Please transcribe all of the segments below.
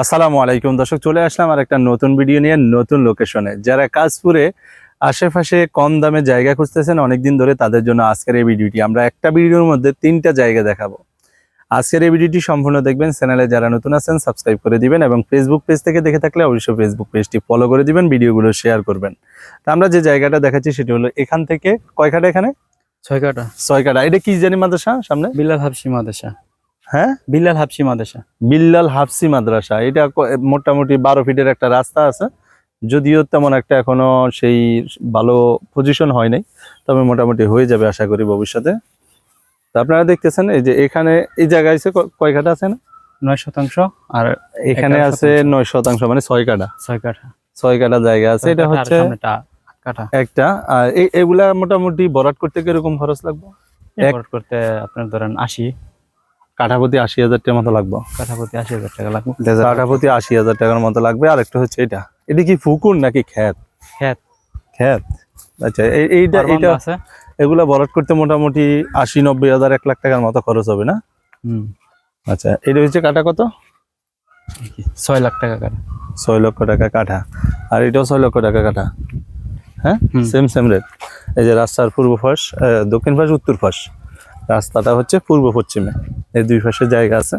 আসসালামু আলাইকুম। দর্শক চলে আসলাম আর একটা নতুন ভিডিও নিয়ে নতুন লোকেশনে যারা কাজপুরে আশেপাশে কম দামে জায়গা খুঁজতেছেন অনেকদিন ধরে তাদের জন্য আজকের এই ভিডিওটি। আমরা একটা ভিডিওর মধ্যে তিনটা জায়গা দেখাবো। আজকের এই ভিডিওটি সম্পূর্ণ দেখবেন চ্যানেলে যারা নতুন আছেন সাবস্ক্রাইব করে দিবেন এবং ফেসবুক পেজ থেকে দেখে থাকলে অবশ্যই ফেসবুক পেজটি ফলো করে দিবেন ভিডিওগুলো শেয়ার করবেন। তা আমরা যে জায়গাটা দেখাচ্ছি সেটি হলো এখান থেকে কয় কাটা এখানে? ছয় কাটা ছয় কাটা এটা কি জানি মাদ্রাসা সামনে? বিল্লাল হাফসি মাদ্রাসা। হ্যাঁ? বিল্লাল হাফসি মাদ্রাসা। বিল্লাল হাফসি মাদ্রাসা। এটা মোটামুটি বারো ফিটের একটা রাস্তা আছে। যদিও তেমন একটা এখনও সেই ভালো পজিশন হয় নাই তবে মোটামুটি হয়ে যাবে আশা করি ভবিষ্যতে। তা আপনারা দেখতেছেন এই যে এখানে এই জায়গায় কয় কাটা আছে না? নয় শতাংশ আর এখানে আছে নয় শতাংশ মানে ছয় কাটা ছয় কাঠা। ছয় কাটা জায়গা আছে। এটা হচ্ছে একটা। আর এগুলা মোটামুটি বরাট করতে কীরকম খরচ লাগবে? করতে আপনার ধরেন আশি। কাঠাপতি আশি হাজার টাকার মতো লাগবে। কাঠা প্রতি আশি হাজার টাকা লাগবে। কাঠাপতি আশি হাজার টাকার মতো লাগবে আর একটা হচ্ছে এটা। এটা কি পুকুর নাকি খ্যাত? ক্ষেত খ্যাত? আচ্ছা এই- এইটা এইটা আছে। এগুলো বরাট করতে মোটামুটি আশি নব্বই হাজার এক লাখ টাকার মতো খরচ হবে না? হুম। আচ্ছা এটা হচ্ছে কাটা কত? ছয় লাখ টাকা কাটা ছয় লক্ষ টাকা কাঠা। আর এটাও ছয় লক্ষ টাকা কাঠা। হ্যাঁ? সেম সেম রেট এই যে রাস্তার পূর্ব আহ, দক্ষিণ পাশ উত্তর পাশ রাস্তাটা হচ্ছে পূর্ব পশ্চিমে। এই দুই পাশে জায়গা আছে।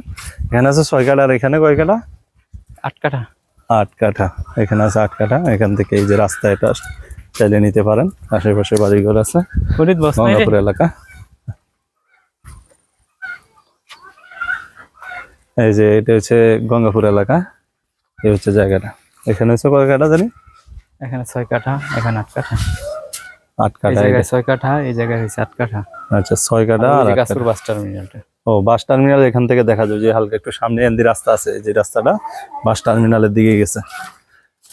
এখানে আছে ছয় কাঠা আর এখানে কয় কাঠা? আট কাঠা। আট কাঠা। এখানে আছে আট কাঠা। এখান থেকে এই যে রাস্তা এটা চাইলে নিতে পারেন। আশেপাশে বাড়িঘর আছে? গঙ্গাপুর এলাকা। এই যে এটা হচ্ছে গঙ্গাপুর এলাকা। এই হচ্ছে জায়গাটা। এখানে হচ্ছে কয় কাঠা জানি? এখানে ছয় কাঠা এখানে আট কাঠা। আট কাঠা ছয় কাঠা এই জায়গায় হয়েছে আট কাঠা। আচ্ছা ছয় কাঠা আর গাছপুর। বাস টার্মিনালটা। ও, বাস টার্মিনাল এখান থেকে দেখা যায় যে হালকা একটু সামনে এন্দি রাস্তা আছে, যে রাস্তাটা বাস টার্মিনালের দিকে গেছে।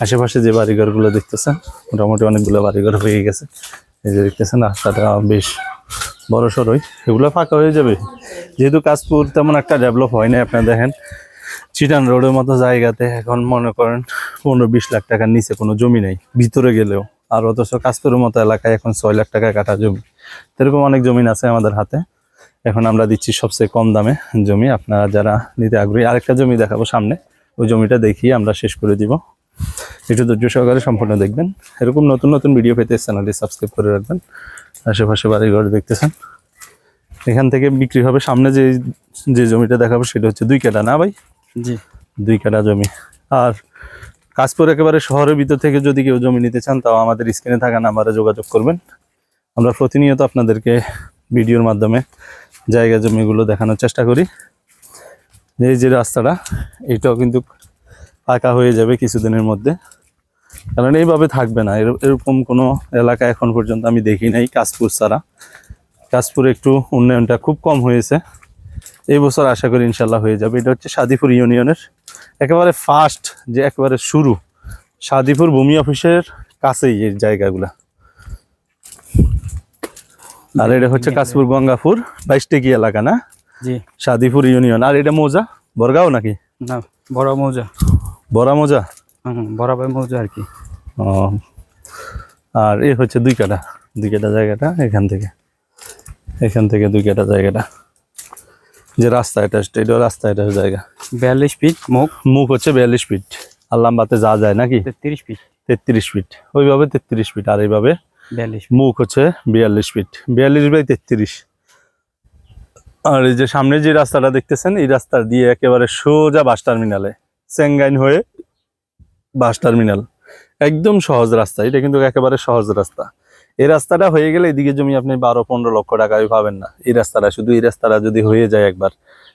আশেপাশে যে বাড়িঘরগুলো দেখতেছেন, মোটামুটি অনেকগুলো বাড়িঘর হয়ে গেছে। এই যে দেখতেছেন রাস্তাটা বেশ বড় সড়ই এগুলো ফাঁকা হয়ে যাবে। যেহেতু কাজপুর তেমন একটা ডেভেলপ হয় না আপনারা দেখেন চিটান রোডের মতো জায়গাতে এখন মনে করেন পনেরো বিশ লাখ টাকার নিচে কোনো জমি নেই, ভিতরে গেলেও। আর অথচ কাজপুরের মতো এলাকায় এখন ছয় লাখ টাকা কাটা জমি। এরকম অনেক জমিন আছে আমাদের হাতে। এখন আমরা দিচ্ছি সবচেয়ে কম দামে জমি। আপনারা যারা নিতে আগ্রহী আরেকটা জমি দেখাবো সামনে। ওই জমিটা দেখিয়ে আমরা শেষ করে দিব। একটু ধৈর্য সহকারে সম্পূর্ণ দেখবেন। এরকম নতুন নতুন ভিডিও পেতে চ্যানেলটি সাবস্ক্রাইব করে রাখবেন। আশেপাশে বাড়িঘর দেখতেছেন। এখান থেকে বিক্রি হবে। সামনে যে যে জমিটা দেখাবো সেটা হচ্ছে দুই কাটা না ভাই? জি। দুই কাটা জমি। আর কাজপুর একেবারে শহরের ভিতর থেকে যদি কেউ জমি নিতে চান তাও আমাদের স্ক্রিনে থাকা নাম্বারে যোগাযোগ করবেন। আমরা প্রতিনিয়ত আপনাদেরকে ভিডিওর মাধ্যমে জায়গা জমিগুলো দেখানোর চেষ্টা করি। এই যে রাস্তাটা, এটাও কিন্তু পাকা হয়ে যাবে কিছুদিনের মধ্যে। কারণ এইভাবে থাকবে না। এর- এরকম কোনো এলাকা এখন পর্যন্ত আমি দেখি নাই কাশপুর ছাড়া। কাশপুরে একটু উন্নয়নটা খুব কম হয়েছে। এই বছর আশা করি ইনশাল্লাহ হয়ে যাবে। এটা হচ্ছে সাদিপুর ইউনিয়নের একেবারে ফার্স্ট যে একেবারে শুরু। সাদিপুর ভূমি অফিসের কাছেই এই জায়গাগুলা। আর এটা হচ্ছে কাশপুর গঙ্গাপুর বাইশ বাইশটেকি এলাকা না? জি। সাদিপুর ইউনিয়ন। আর এটা মৌজা? বরগাঁও নাকি? না বড় মৌজা। বড়া মৌজা? হুম বরাবর মৌজা আর কি। ও। আর এ হচ্ছে দুই কাটা দুই কাটা জায়গাটা এখান থেকে। এখান থেকে দুই কাটা জায়গাটা। যে রাস্তা এটা এটা রাস্তা এটা জায়গা। বিয়াল্লিশ ফিট মুখ। মুখ হচ্ছে বিয়াল্লিশ ফিট। আর লাম্বাতে যা যায় নাকি? তেত্রিশ ফিট। তেত্রিশ ফিট। ওইভাবে তেত্রিশ ফিট। আর এইভাবে মুখ হচ্ছে বিয়াল্লিশ ফিট বিয়াল্লিশ বাই তেত্রিশ। আর এই যে সামনে যে রাস্তাটা দেখতেছেন, এই রাস্তা দিয়ে একেবারে সোজা বাস টার্মিনালে চেঙ্গাইন হয়ে বাস টার্মিনাল। একদম সহজ রাস্তা, এটা কিন্তু একেবারে সহজ রাস্তা। এই রাস্তাটা হয়ে গেলে এদিকে জমি আপনি বারো, পনেরো লক্ষ টাকায় পাবেন না। এই রাস্তাটা, শুধু এই রাস্তাটা যদি হয়ে যায় একবার,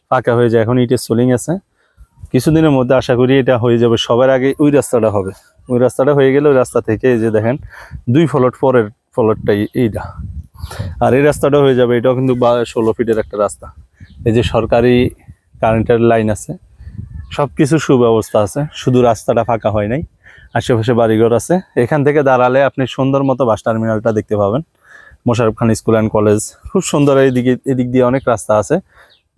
ফাঁকা হয়ে যায়। এখন ইটের সোলিং আছে। কিছুদিনের মধ্যে আশা করি এটা হয়ে যাবে। সবার আগে ওই রাস্তাটা হবে। ওই রাস্তাটা হয়ে গেলে ওই রাস্তা থেকে যে দেখেন, দুই ফলট পরের ফলটটাই এইটা। আর এই রাস্তাটা হয়ে যাবে, এটাও কিন্তু বা- ষোলো ফিটের একটা রাস্তা। এই যে সরকারি কারেন্টের লাইন আছে সব কিছু সুব্যবস্থা আছে, শুধু রাস্তাটা ফাঁকা হয় নাই, আশেপাশে বাড়িঘর আছে। এখান থেকে দাঁড়ালে আপনি সুন্দর মতো বাস টার্মিনালটা দেখতে পাবেন। Mosharraf Khan school and college, খুব সুন্দর এইদিকে, এদিক দিয়ে অনেক রাস্তা আছে,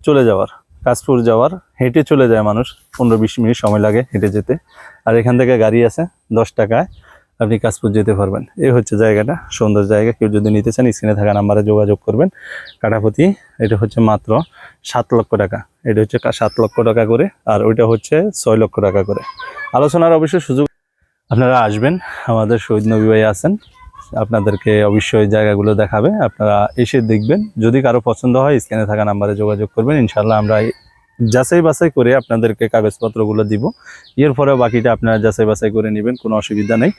চলে যাওয়ার। কাশপুর যাওয়ার, হেঁটে চলে যায় মানুষ, পনেরো বিশ মিনিট সময় লাগে হেঁটে যেতে। আর এখান থেকে গাড়ি আছে দশ টাকায়, আপনি কাশপুর যেতে পারবেন। এই হচ্ছে জায়গাটা, সুন্দর জায়গা। কেউ যদি নিতে চান, স্ক্রিনে থাকা নাম্বারে যোগাযোগ করবেন। কাটাপতি এটা হচ্ছে মাত্র সাত লক্ষ টাকা। এটা হচ্ছে সাত লক্ষ টাকা করে, আর ওইটা হচ্ছে ছয় লক্ষ টাকা করে। আলোচনার অবশ্যই সুযোগ আপনারা আসবেন। আমাদের শহীদ নবী ভাই আছেন। আপনাদেরকে অবশ্যই জায়গাগুলো দেখাবে। আপনারা এসে দেখবেন। যদি কারও পছন্দ হয় স্ক্যানে থাকা নাম্বারে যোগাযোগ করবেন। ইনশাল্লাহ আমরা যাচাই বাছাই করে আপনাদেরকে কাগজপত্রগুলো দিব। এরপরে বাকিটা আপনারা যাচাই বাছাই করে নেবেন, কোনো অসুবিধা নেই।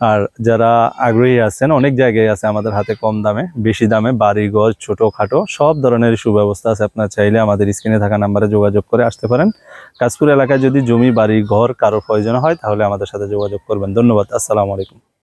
আর যারা আগ্রহী আছেন, অনেক জায়গায় আছে আমাদের হাতে কম দামে, বেশি দামে বাড়ি ঘর ছোটোখাটো, সব ধরনের সুব্যবস্থা আছে। আপনারা চাইলে আমাদের স্ক্রিনে থাকা নাম্বারে যোগাযোগ করে আসতে পারেন। কাশপুর এলাকায় যদি জমি বাড়ি ঘর কারোর প্রয়োজন হয়, তাহলে আমাদের সাথে যোগাযোগ করবেন। ধন্যবাদ। আসসালামু আলাইকুম।